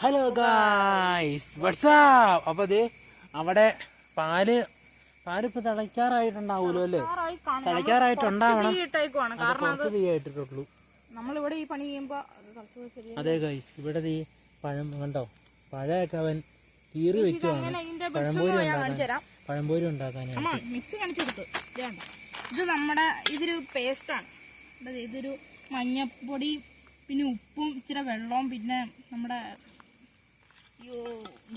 Hello guys WhatsApp അപ്പൊ ദേ അവിടെ പാൽ പാലിപ്പോ തിളയ്ക്കാറായിട്ടുണ്ടാവൂലോ അല്ലേ? തിളയ്ക്കാറായിട്ടുണ്ടാവണം. അത് കുറച്ച് തീ ആയിട്ടിട്ടുള്ളൂ നമ്മളിവിടെ ഈ പണി ചെയ്യുമ്പോ അത് അതെ ഗൈസ് ഇവിടെ ഈ പഴം കണ്ടോ? പഴയൊക്കെ അവൻ കീറി വെക്കുവാണ്. പഴംപൂരി ഉണ്ടാക്കാൻ. പഴംപൊരി ഉണ്ടാക്കാനാണ് മിക്സ് കാണിച്ചു കൊടുത്തു ഇത് നമ്മുടെ ഇതൊരു പേസ്റ്റാണ് ഇതൊരു മഞ്ഞപ്പൊടി പിന്നെ ഉപ്പും ഇച്ചിരി വെള്ളവും പിന്നെ നമ്മുടെ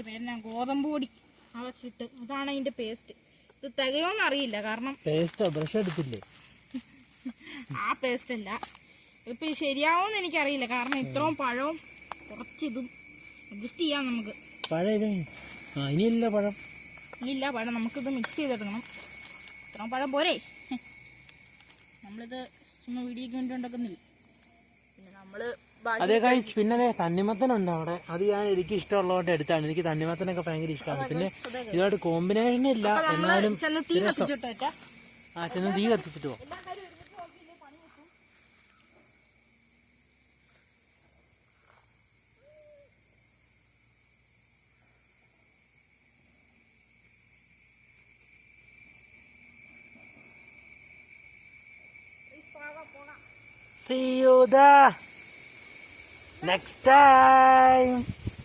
ഇതിന്റെ പേരെന്നാ? ഗോതമ്പ് പൊടി. ആ വെച്ചിട്ട് അതാണ് അതിന്റെ പേസ്റ്റ് ഇത് തികയോന്ന് അറിയില്ല കാരണം പേസ്റ്റോ ബ്രഷ് എടുത്തില്ലേ? ആ പേസ്റ്റ് അല്ല. ഇപ്പൊ ഇത് ശരിയാവോന്ന് എനിക്കറിയില്ല. കാരണം ഇത്രയും പഴവും കുറച്ചിതും അഡ്ജസ്റ്റ് ചെയ്യാം നമുക്ക്. പഴം ഇത് ആ ഇനിയില്ല പഴം. ഇല്ല പഴം. നമുക്കിത് മിക്സ് ചെയ്തെടുക്കണം. ഇത്രയും പഴം പോരെ. നമ്മളിത് ചുമ്മാ വീഡിയോക്ക് വേണ്ടി ഉണ്ടാക്കുന്നില്ല അതെ കഴിച്ച് പിന്നെ തണ്ണിമത്തൻ ഉണ്ട് അവിടെ. അത് ഞാൻ എനിക്ക് ഇഷ്ടമുള്ളതുകൊണ്ട് എടുത്താണ്. എനിക്ക് തണ്ണിമത്തനൊക്കെ ഭയങ്കര ഇഷ്ടമാണ്. പിന്നെ ഇതുമായിട്ട് കോമ്പിനേഷൻ ഇല്ല. എന്നാലും ആ ചെന്ന് തീ കത്തിച്ചിട്ട് പോ See you the next time.